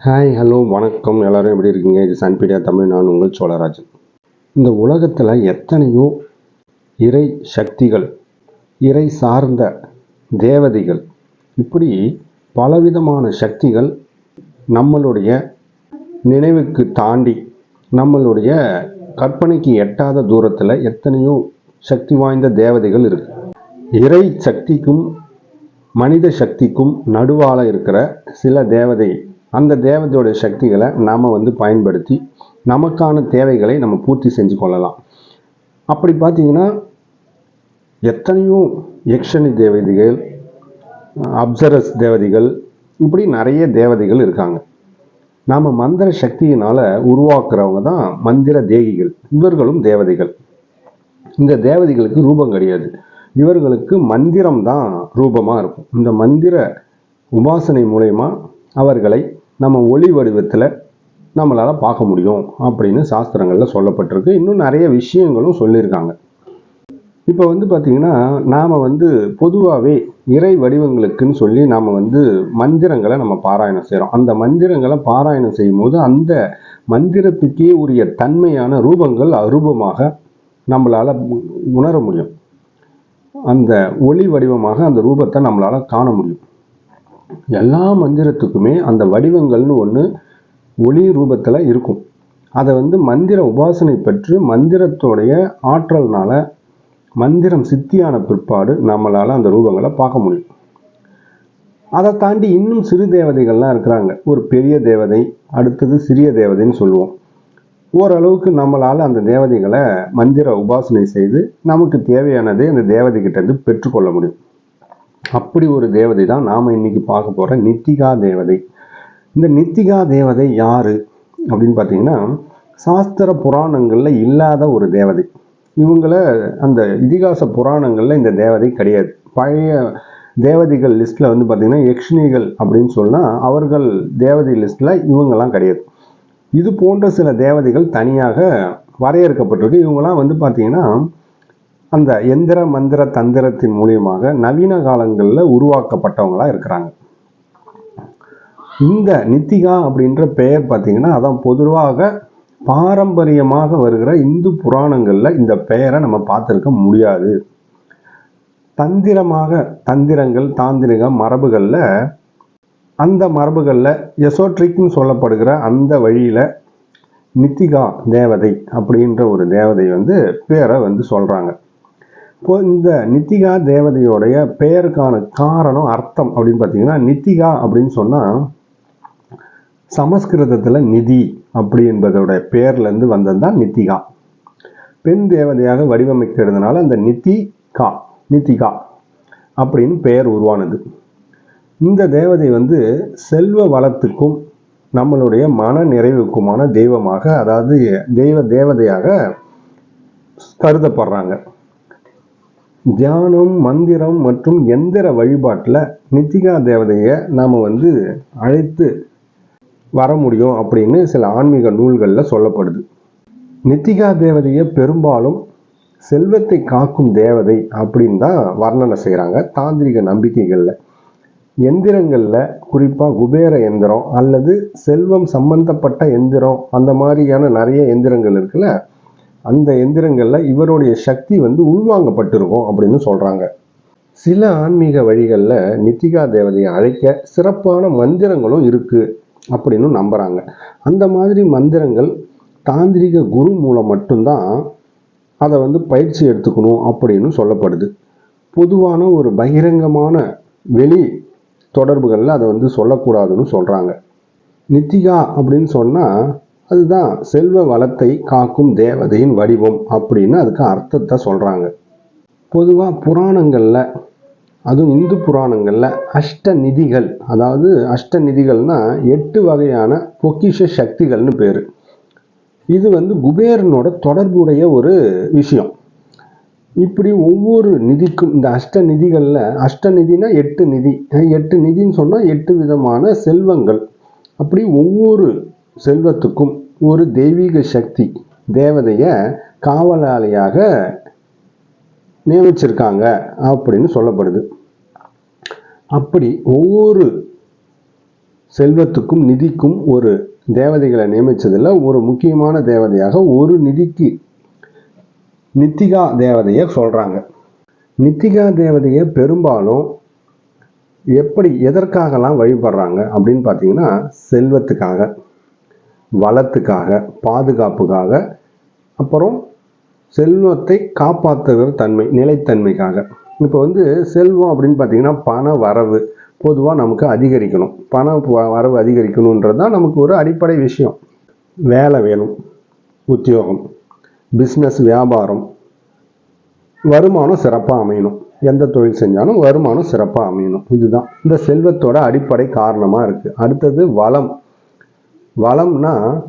Hi hello வணக்கம். எல்லாரும் எப்படி இருக்கீங்க? இது சன்பீடியா தமிழ். நான் உங்கள் சோழராஜன். இந்த உலகத்தில் எத்தனையோ இறை சக்திகள் இறை சார்ந்த தேவதைகள் இப்படி பலவிதமான சக்திகள் நம்மளுடைய நினைவுக்கு தாண்டி நம்மளுடைய கற்பனைக்கு எட்டாத தூரத்தில் எத்தனையோ சக்தி வாய்ந்த தேவதைகள் இருக்கு. இறை சக்திக்கும் மனித சக்திக்கும் நடுவால இருக்கிற சில தேவதை அந்த தேவதையோட சக்திகளை நாம் வந்து பயன்படுத்தி நமக்கான தேவைகளை நம்ம பூர்த்தி செஞ்சு கொள்ளலாம். அப்படி பார்த்தீங்கன்னா எத்தனையோ யக்ஷனி தேவதைகள் அப்சரஸ் தேவதைகள் இப்படி நிறைய தேவதைகள் இருக்காங்க. நாம் மந்திர சக்தியினால் உருவாக்குறவங்க தான் மந்திர தேகிகள். இவர்களும் தேவதைகள். இந்த தேவதைகளுக்கு ரூபம் கிடையாது. இவர்களுக்கு மந்திரம் தான் ரூபமாக இருக்கும். இந்த மந்திர உபாசனை மூலயமா அவர்களை நம்ம ஒளி வடிவத்தில் நம்மளால் பார்க்க முடியும் அப்படின்னு சாஸ்திரங்களில் சொல்லப்பட்டிருக்கு. இன்னும் நிறைய விஷயங்களும் சொல்லியிருக்காங்க. இப்போ வந்து பார்த்திங்கன்னா நாம் வந்து பொதுவாகவே இறை வடிவங்களுக்குன்னு சொல்லி நாம் வந்து மந்திரங்களை நம்ம பாராயணம் செய்கிறோம் அந்த மந்திரங்களை பாராயணம் செய்யும் போது அந்த மந்திரத்துக்கே உரிய தன்மையான ரூபங்கள் அரூபமாக நம்மளால் உணர முடியும். அந்த ஒளி வடிவமாக அந்த ரூபத்தை நம்மளால் காண முடியும். எல்லா மந்திரத்துக்குமே அந்த வடிவங்கள்னு ஒன்று ஒளி ரூபத்தில் இருக்கும். அதை வந்து மந்திர உபாசனை பெற்று மந்திரத்தோடைய ஆற்றல்னால மந்திரம் சித்தியான பிற்பாடு நம்மளால் அந்த ரூபங்களை பார்க்க முடியும். அதை தாண்டி இன்னும் சிறு தேவதைகள்லாம் இருக்கிறாங்க. ஒரு பெரிய தேவதை அடுத்தது சிறிய தேவதைன்னு சொல்லுவோம். ஓரளவுக்கு நம்மளால் அந்த தேவதைகளை மந்திர உபாசனை செய்து நமக்கு தேவையானதை அந்த தேவதைகிட்டேருந்து பெற்றுக்கொள்ள முடியும். அப்படி ஒரு தேவதை தான் நாம் இன்னைக்கு பார்க்க போகிற நித்திகா தேவதை. இந்த நித்திகா தேவதை யார்? அப்படின்னு பார்த்தீங்கன்னா சாஸ்திர புராணங்களில் இல்லாத ஒரு தேவதை. இவங்களை அந்த இதிகாச புராணங்களில் இந்த தேவதை கிடையாது. பழைய தேவதைகள் லிஸ்ட்டில் வந்து பார்த்திங்கன்னா யக்ஷினிகள் அப்படின்னு சொன்னால் அவர்கள் தேவதை லிஸ்ட்டில் இவங்கெல்லாம் கிடையாது. இது போன்ற சில தேவதைகள் தனியாக வரையறுக்கப்பட்டிருக்கு. இவங்களாம் வந்து பார்த்திங்கன்னா அந்த எந்திர மந்திர தந்திரத்தின் மூலியமாக நவீன காலங்களில் உருவாக்கப்பட்டவங்களாக இருக்கிறாங்க. இந்த நித்திகா அப்படின்ற பெயர் பார்த்தீங்கன்னா அதான் பொதுவாக பாரம்பரியமாக வருகிற இந்து புராணங்களில் இந்த பெயரை நம்ம பார்த்துருக்க முடியாது. தந்திரமாக தந்திரங்கள் தாந்திரிக மரபுகளில் அந்த மரபுகளில் எசோட்ரிக்னு சொல்லப்படுகிற அந்த வழியில் நித்திகா தேவதை அப்படின்ற ஒரு தேவதை வந்து பேரை வந்து சொல்கிறாங்க இப்போ இந்த நித்திகா தேவதையோடைய பெயருக்கான காரணம் அர்த்தம் அப்படின்னு பார்த்தீங்கன்னா நித்திகா அப்படின்னு சொன்னால் சமஸ்கிருதத்தில் நிதி அப்படி என்பதோட பெயர்லேருந்து வந்தது தான் நித்திகா. பெண் தேவதையாக வடிவமைக்கிறதுனால அந்த நித்திகா நித்திகா அப்படின்னு பெயர் உருவானது. இந்த தேவதை வந்து செல்வ வளத்துக்கும் நம்மளுடைய மன நிறைவுக்குமான தெய்வமாக அதாவது தெய்வ தேவதையாக கருதப்படுறாங்க. தியானம் மந்திரம் மற்றும் எந்திர வழிபாட்டில் நித்திகா தேவதையை நாம் வந்து அழைத்து வர முடியும் அப்படின்னு சில ஆன்மீக நூல்களில் சொல்லப்படுது. நித்திகா தேவதையை பெரும்பாலும் செல்வத்தை காக்கும் தேவதை அப்படின்னு தான் வர்ணனை செய்கிறாங்க தாந்திரிக நம்பிக்கைகளில். எந்திரங்களில் குறிப்பாக குபேர எந்திரம் அல்லது செல்வம் சம்பந்தப்பட்ட எந்திரம் அந்த மாதிரியான நிறைய எந்திரங்கள் இருக்குல்ல அந்த எந்திரங்களில் இவருடைய சக்தி வந்து உள்வாங்கப்பட்டிருக்கும் அப்படின்னு சொல்கிறாங்க சில ஆன்மீக வழிகளில் நித்திகா தேவதையை அழைக்க சிறப்பான மந்திரங்களும் இருக்குது அப்படின்னு நம்புகிறாங்க அந்த மாதிரி மந்திரங்கள் தாந்திரிக குரு மூலம் மட்டும்தான் அதை வந்து பயிற்சி எடுத்துக்கணும் அப்படின்னு சொல்லப்படுது. பொதுவான ஒரு பகிரங்கமான வெளி தொடர்புகளில் அதை வந்து சொல்லக்கூடாதுன்னு சொல்கிறாங்க நித்திகா அப்படின்னு சொன்னால் அதுதான் செல்வ வளத்தை காக்கும் தேவதையின் வடிவம் அப்படின்னு அதுக்கு அர்த்தத்தை சொல்கிறாங்க பொதுவாக புராணங்களில் அதுவும் இந்து புராணங்களில் அஷ்ட நிதிகள் அதாவது அஷ்ட நிதிகள்னா எட்டு வகையான பொக்கிஷ சக்திகள்னு பேர். இது வந்து குபேரனோட தொடர்புடைய ஒரு விஷயம். இப்படி ஒவ்வொரு நிதிக்கும் இந்த அஷ்ட நிதிகளில் அஷ்ட நிதினா எட்டு நிதி. எட்டு நிதின்னு சொன்னால் எட்டு விதமான செல்வங்கள். அப்படி ஒவ்வொரு செல்வத்துக்கும் ஒரு தெய்வீக சக்தி தேவதையை காவலாளியாக நியமிச்சிருக்காங்க அப்படின்னு சொல்லப்படுது. அப்படி ஒவ்வொரு செல்வத்துக்கும் நிதிக்கும் ஒரு தேவதைகளை நியமித்ததில் ஒரு முக்கியமான தேவதையாக ஒரு நிதிக்கு நித்திகா தேவதையை சொல்கிறாங்க நித்திகா தேவதையை பெரும்பாலும் எப்படி எதற்காகலாம் வழிபடுறாங்க அப்படின்னு பார்த்தீங்கன்னா செல்வத்துக்காக. வளத்துக்காக பாதுகாப்புக்காக அப்புறம் செல்வத்தை காப்பாற்றுகிற தன்மை நிலைத்தன்மைக்காக. இப்போ வந்து செல்வம் அப்படின்னு பார்த்தீங்கன்னா பண வரவு பொதுவாக நமக்கு அதிகரிக்கணும். பண வரவு அதிகரிக்கணுன்றது தான் நமக்கு ஒரு அடிப்படை விஷயம். வேலை வேணும் உத்தியோகம் பிஸ்னஸ் வியாபாரம். வருமானம் சிறப்பாக அமையணும். எந்த தொழில் செஞ்சாலும் வருமானம் சிறப்பாக அமையணும். இதுதான். இந்த செல்வத்தோட அடிப்படை காரணமாக இருக்குது அடுத்தது வளம். வளம்னா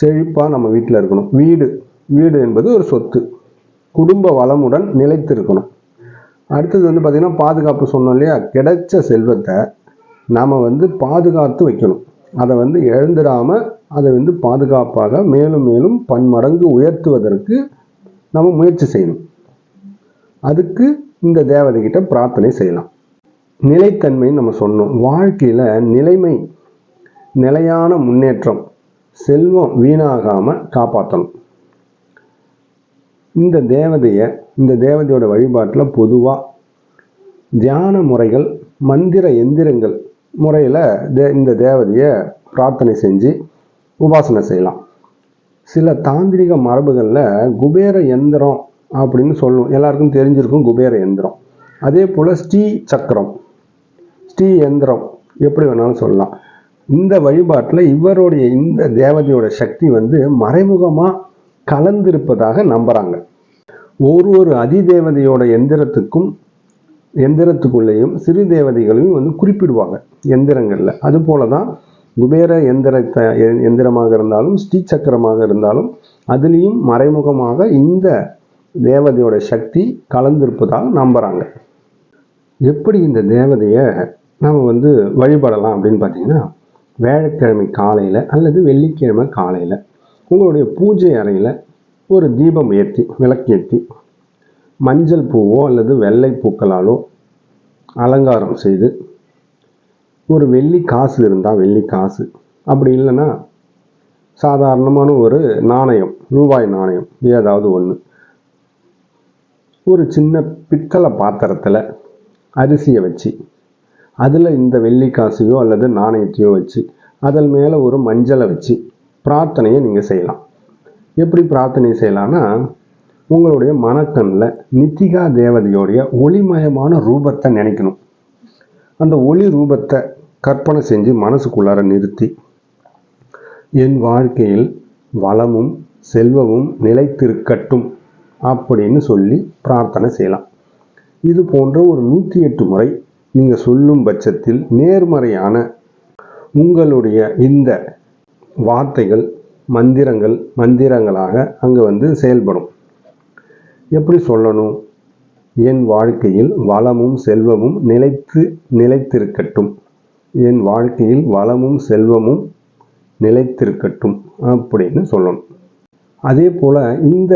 செழிப்பாக நம்ம வீட்டில் இருக்கணும். வீடு வீடு என்பது ஒரு சொத்து. குடும்ப வளமுடன் நிலைத்திருக்கணும். அடுத்தது வந்து பார்த்திங்கன்னா பாதுகாப்பு சொன்னோம் இல்லையா? கிடைச்ச செல்வத்தை நாம் வந்து பாதுகாத்து வைக்கணும். அதை வந்து இழந்துடாமல் அதை வந்து பாதுகாப்பாக மேலும் மேலும் பன்மடங்கு உயர்த்துவதற்கு நம்ம முயற்சி செய்யணும். அதுக்கு இந்த தேவதைகிட்ட பிரார்த்தனை செய்யலாம். நிலைத்தன்மைன்னு நம்ம சொன்னோம். வாழ்க்கையில் நிலைமை நிலையான முன்னேற்றம் செல்வம் வீணாகாமல் காப்பாற்றணும் இந்த தேவதையை இந்த தேவதையோட வழிபாட்டில் பொதுவாக தியான முறைகள் மந்திர எந்திரங்கள் முறையில் தே இந்த தேவதையை பிரார்த்தனை செஞ்சு உபாசனை செய்யலாம். சில தாந்திரிக மரபுகளில் குபேர எந்திரம் அப்படின்னு சொல்லுவோம் எல்லாருக்கும் தெரிஞ்சிருக்கும் குபேர எந்திரம். அதே போல் ஸ்ரீ சக்கரம் ஸ்ரீ எந்திரம் எப்படி வேணாலும் சொல்லலாம். இந்த வழிபாட்டில் இவருடைய இந்த தேவதையோட சக்தி வந்து மறைமுகமாக கலந்திருப்பதாக நம்புகிறாங்க ஒரு ஒரு அதிதேவதையோட எந்திரத்துக்கும் எந்திரத்துக்குள்ளேயும் சிறு தேவதைகளையும் வந்து குறிப்பிடுவாங்க எந்திரங்களில். அதுபோல தான் குபேர எந்திரத்தை எந்திரமாக இருந்தாலும் ஸ்ரீ சக்கரமாக இருந்தாலும் அதுலேயும் மறைமுகமாக இந்த தேவதையோட சக்தி கலந்திருப்பதாக நம்புகிறாங்க எப்படி இந்த தேவதையை நம்ம வந்து வழிபடலாம் அப்படின்னு பார்த்தீங்கன்னா வியாழக்கிழமை காலையில் அல்லது வெள்ளிக்கிழமை காலையில் உங்களுடைய பூஜை அறையில் ஒரு தீபம் ஏற்றி விளக்கேற்றி மஞ்சள் பூவோ அல்லது வெள்ளை பூக்களாலோ அலங்காரம் செய்து ஒரு வெள்ளி காசு இருந்தால் வெள்ளி காசு. அப்படி இல்லைன்னா சாதாரணமான ஒரு நாணயம் ரூபாய் நாணயம் ஏதாவது ஒன்று ஒரு சின்ன பித்தளை பாத்திரத்தில் அரிசியை வச்சு அதில் இந்த வெள்ளி காசையோ அல்லது நாணயத்தையோ வச்சு அதில் மேலே ஒரு மஞ்சளை வச்சு பிரார்த்தனையை நீங்கள் செய்யலாம். எப்படி பிரார்த்தனை செய்யலாம்னா உங்களுடைய மனக்கண்ணில் நித்திகா தேவதையோடைய ஒளிமயமான ரூபத்தை நினைக்கணும். அந்த ஒளி ரூபத்தை கற்பனை செஞ்சு மனசுக்குள்ளார நிறுத்தி என் வாழ்க்கையில் வளமும் செல்வமும் நிலைத்திருக்கட்டும் அப்படின்னு சொல்லி பிரார்த்தனை செய்யலாம். இது போன்ற ஒரு நூற்றி எட்டு முறை நீங்கள் சொல்லும் பட்சத்தில் நேர்மறையான உங்களுடைய இந்த வார்த்தைகள் மந்திரங்கள் மந்திரங்களாக அங்கே வந்து செயல்படும். எப்படி சொல்லணும்? என் வாழ்க்கையில் வளமும் செல்வமும் நிலைத்து நிலைத்திருக்கட்டும். என் வாழ்க்கையில் வளமும் செல்வமும் நிலைத்திருக்கட்டும் அப்படின்னு சொல்லணும். அதே போல் இந்த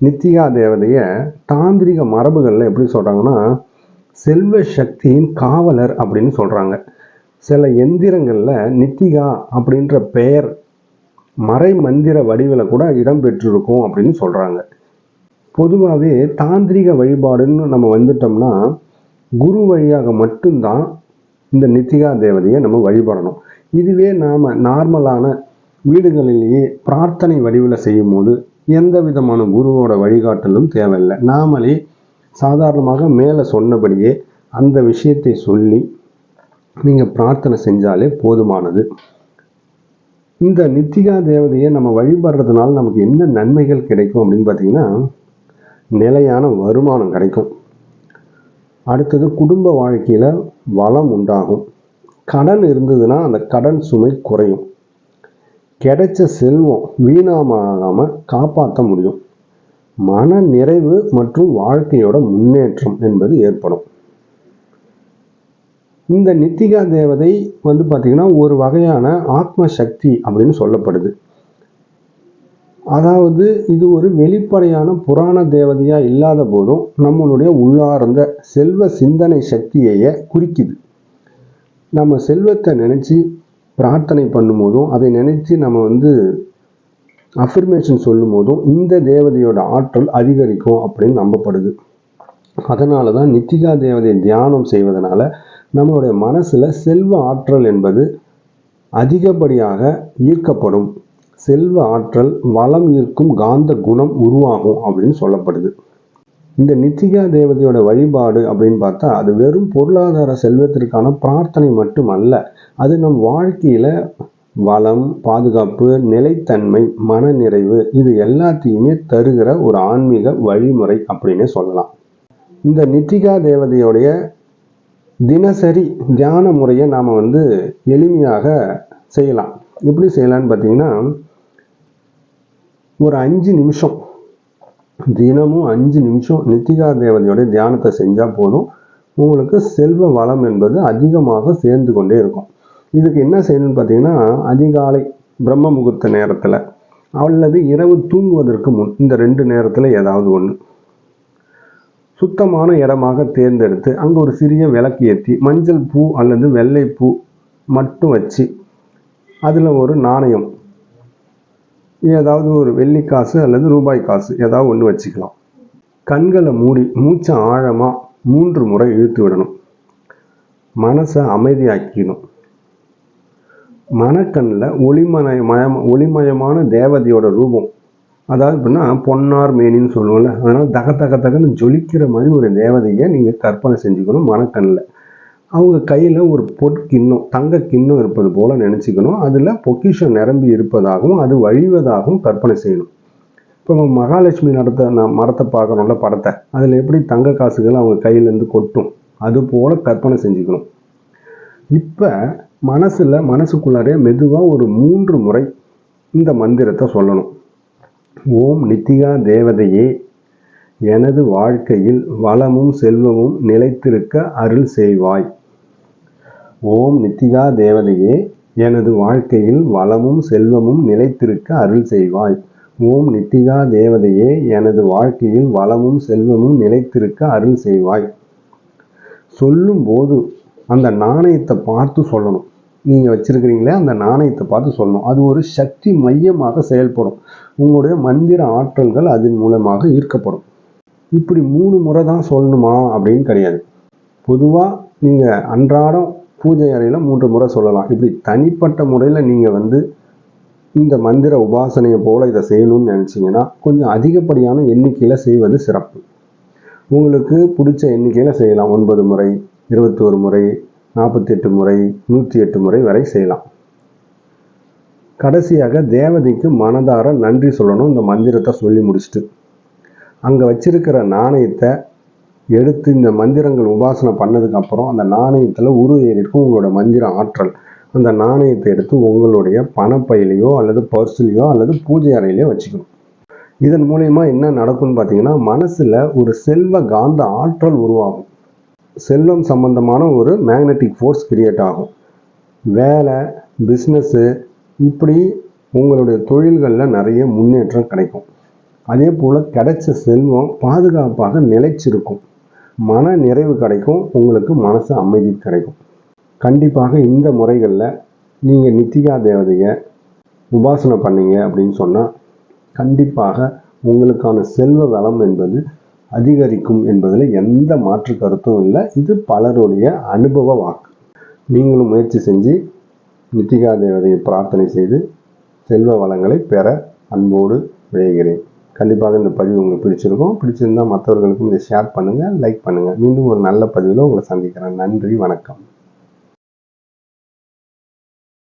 நித்திகா தேவதையை தாந்திரிக மரபுகளில் எப்படி சொல்கிறாங்கன்னா செல்வ சக்தியின் காவலர் அப்படின்னு சொல்கிறாங்க சில எந்திரங்களில் நித்திகா அப்படின்ற பெயர் மறை மந்திர வடிவில் கூட இடம்பெற்றிருக்கும் அப்படின்னு சொல்கிறாங்க பொதுவாகவே தாந்திரிக வழிபாடுன்னு நம்ம வந்துட்டோம்னா குரு வழியாக மட்டும்தான் இந்த நித்திகா தேவதையை நம்ம வழிபடணும். இதுவே நாம் நார்மலான வீடுகளிலேயே பிரார்த்தனை வடிவில் செய்யும்போது எந்த விதமான குருவோட வழிகாட்டலும் தேவையில்லை. நாமளே சாதாரணமாக மேலே சொன்னபடியே அந்த விஷயத்தை சொல்லி நீங்கள் பிரார்த்தனை செஞ்சாலே போதுமானது. இந்த நித்திகா தேவதையை நம்ம வழிபடுறதுனால நமக்கு என்ன நன்மைகள் கிடைக்கும் அப்படின்னு பார்த்தீங்கன்னா நிலையான வருமானம் கிடைக்கும். அடுத்தது குடும்ப வாழ்க்கையில் வளம் உண்டாகும். கடன் இருந்ததுன்னா அந்த கடன் சுமை குறையும். கிடைச்ச செல்வம் வீணாமாகாமல் காப்பாற்ற முடியும். மன நிறைவு மற்றும் வாழ்க்கையோட முன்னேற்றம் என்பது ஏற்படும். இந்த நித்திகா தேவதை வந்து பார்த்திங்கன்னா ஒரு வகையான ஆத்ம சக்தி அப்படின்னு சொல்லப்படுது. அதாவது இது ஒரு வெளிப்படையான புராண தேவதையாக இல்லாத போதும் நம்மளுடைய உள்ளார்ந்த செல்வ சிந்தனை சக்தியையே குறிக்குது. நம்ம செல்வத்தை நினச்சி பிரார்த்தனை பண்ணும்போதும் அதை நினச்சி நம்ம வந்து அஃபர்மேஷன் சொல்லும் போதும் இந்த தேவதையோட ஆற்றல் அதிகரிக்கும் அப்படின்னு நம்பப்படுது. அதனால தான் நித்திகா தேவதை தியானம் செய்வதனால நம்மளுடைய மனசில் செல்வ ஆற்றல் என்பது அதிகப்படியாக ஈர்க்கப்படும். செல்வ ஆற்றல் வளம் ஈர்க்கும் காந்த குணம் உருவாகும் அப்படின்னு சொல்லப்படுது. இந்த நித்திகா தேவதையோட வழிபாடு அப்படின்னு பார்த்தா அது வெறும் பொருளாதார செல்வத்திற்கான பிரார்த்தனை மட்டுமல்ல அது நம் வாழ்க்கையில் வளம் பாதுகாப்பு நிலைத்தன்மை மனநிறைவு இது எல்லாத்தையுமே தருகிற ஒரு ஆன்மீக வழிமுறை அப்படின்னே சொல்லலாம். இந்த நித்திகா தேவதையோடைய தினசரி தியான முறையை நாம் வந்து எளிமையாக செய்யலாம். எப்படி செய்யலான்னு பார்த்தீங்கன்னா ஒரு அஞ்சு நிமிஷம் தினமும் அஞ்சு நிமிஷம் நித்திகா தேவதையோடைய தியானத்தை செஞ்சால் போதும் உங்களுக்கு செல்வ வளம் என்பது அதிகமாக சேர்ந்து கொண்டே இருக்கும். இதுக்கு என்ன செய்யணும்னு பார்த்தீங்கன்னா அதிகாலை பிரம்ம முகூர்த்த நேரத்தில் அல்லது இரவு தூங்குவதற்கு முன் இந்த ரெண்டு நேரத்தில் ஏதாவது ஒன்று சுத்தமான இடமாக தேர்ந்தெடுத்து அங்கே ஒரு சிறிய விளக்கு ஏற்றி மஞ்சள் பூ அல்லது வெள்ளை பூ மட்டும் வச்சு அதில் ஒரு நாணயம் ஏதாவது ஒரு வெள்ளி காசு அல்லது ரூபாய் காசு ஏதாவது ஒன்று வச்சுக்கலாம். கண்களை மூடி மூச்சை ஆழமாக மூன்று முறை இழுத்து விடணும். மனசை அமைதியாக்கிடணும் மணக்கண்ணில் ஒளிமய மயம் ஒளிமயமான தேவதையோட ரூபம். அதாவது எப்படின்னா பொன்னார் மேனின்னு சொல்லுவோம்ல அதனால் தக தக தகன்னு ஜொலிக்கிற மாதிரி ஒரு தேவதையை நீங்கள் கற்பனை செஞ்சுக்கணும் மணக்கண்ணில் அவங்க கையில் ஒரு பொற்கிண்ணம் தங்க கிண்ணம் இருப்பது போல் நினச்சிக்கணும். அதில் பொக்கிஷம் நிரம்பி இருப்பதாகவும் அது வழிவதாகவும் கற்பனை செய்யணும். இப்போ நம்ம மகாலட்சுமி நடத்த நான் மரத்தை பார்க்குறோம்ல படத்தை அதில் எப்படி தங்க காசுகள் அவங்க கையிலேருந்து கொட்டும் அது போல் கற்பனை செஞ்சுக்கணும். இப்போ மனசில் மனசுக்குள்ளாரே மெதுவாக ஒரு மூன்று முறை இந்த மந்திரத்தை சொல்லணும். ஓம் நித்திகா தேவதையே எனது வாழ்க்கையில் வளமும் செல்வமும் நிலைத்திருக்க அருள் செய்வாய். ஓம் நித்திகா தேவதையே எனது வாழ்க்கையில் வளமும் செல்வமும் நிலைத்திருக்க அருள் செய்வாய். ஓம் நித்திகா தேவதையே எனது வாழ்க்கையில் வளமும் செல்வமும் நிலைத்திருக்க அருள் செய்வாய். சொல்லும்போது அந்த நாணயத்தை பார்த்து சொல்லணும். நீங்கள் வச்சுருக்கிறீங்களே அந்த நாணயத்தை பார்த்து சொல்லணும். அது ஒரு சக்தி மையமாக செயல்படும். உங்களுடைய மந்திர ஆற்றல்கள் அதன் மூலமாக ஈர்க்கப்படும். இப்படி மூணு முறை தான் சொல்லணுமா அப்படின்னு கிடையாது. பொதுவாக நீங்கள் அன்றாடம் பூஜை அறையில் மூன்று முறை சொல்லலாம். இப்படி தனிப்பட்ட முறையில் நீங்கள் வந்து இந்த மந்திர உபாசனையை போல் இதை செய்யணும்னு நினச்சிங்கன்னா கொஞ்சம் அதிகப்படியான எண்ணிக்கையில் செய்வது சிறப்பு. உங்களுக்கு பிடிச்ச எண்ணிக்கையில் செய்யலாம். ஒன்பது முறை இருபத்தி ஒரு முறை நாற்பத்தி எட்டு முறை நூற்றி எட்டு முறை வரை செய்யலாம். கடைசியாக தேவதைக்கு மனதார நன்றி சொல்லணும். இந்த மந்திரத்தை சொல்லி முடிச்சுட்டு. அங்கே வச்சிருக்கிற நாணயத்தை எடுத்து இந்த மந்திரங்கள் உபாசனை பண்ணதுக்கப்புறம் அந்த நாணயத்தில் உரு ஏறிருக்கும் உங்களோட மந்திர ஆற்றல். அந்த நாணயத்தை எடுத்து உங்களுடைய பணப்பையிலையோ அல்லது பர்ஸ்லையோ அல்லது பூஜை அறையிலையோ வச்சுக்கணும். இதன் மூலயமா என்ன நடக்கும்னு பார்த்தீங்கன்னா மனசில் ஒரு செல்வ காந்த ஆற்றல் உருவாகும். செல்வம் சம்பந்தமான ஒரு மேக்னெட்டிக் ஃபோர்ஸ் கிரியேட் ஆகும். வேலை பிஸ்னஸ்ஸு இப்படி உங்களுடைய தொழில்களில் நிறைய முன்னேற்றம் கிடைக்கும். அதே போல் கிடைச்ச செல்வம் பாதுகாப்பாக நிலைச்சிருக்கும். மன நிறைவு கிடைக்கும் உங்களுக்கு மனசு அமைதி கிடைக்கும். கண்டிப்பாக இந்த முறைகளில் நீங்கள் நித்திகா தேவதையை உபாசனை பண்ணீங்க அப்படின்னு சொன்னால் கண்டிப்பாக உங்களுக்கான செல்வ வளம் என்பது அதிகரிக்கும் என்பதில் எந்த மாற்று கருத்தும் இல்லை. இது பலருடைய அனுபவ வாக்கு. நீங்களும் முயற்சி செஞ்சு நித்திகா தேவதையை பிரார்த்தனை செய்து செல்வ வளங்களை பெற அன்போடு விளைகிறேன் கண்டிப்பாக இந்த பதிவு உங்களுக்கு பிடிச்சிருக்கும். பிடிச்சிருந்தால் மற்றவர்களுக்கும் இதை ஷேர் பண்ணுங்கள் லைக் பண்ணுங்கள் மீண்டும் ஒரு நல்ல பதிவில் உங்களை சந்திக்கிறேன். நன்றி வணக்கம்.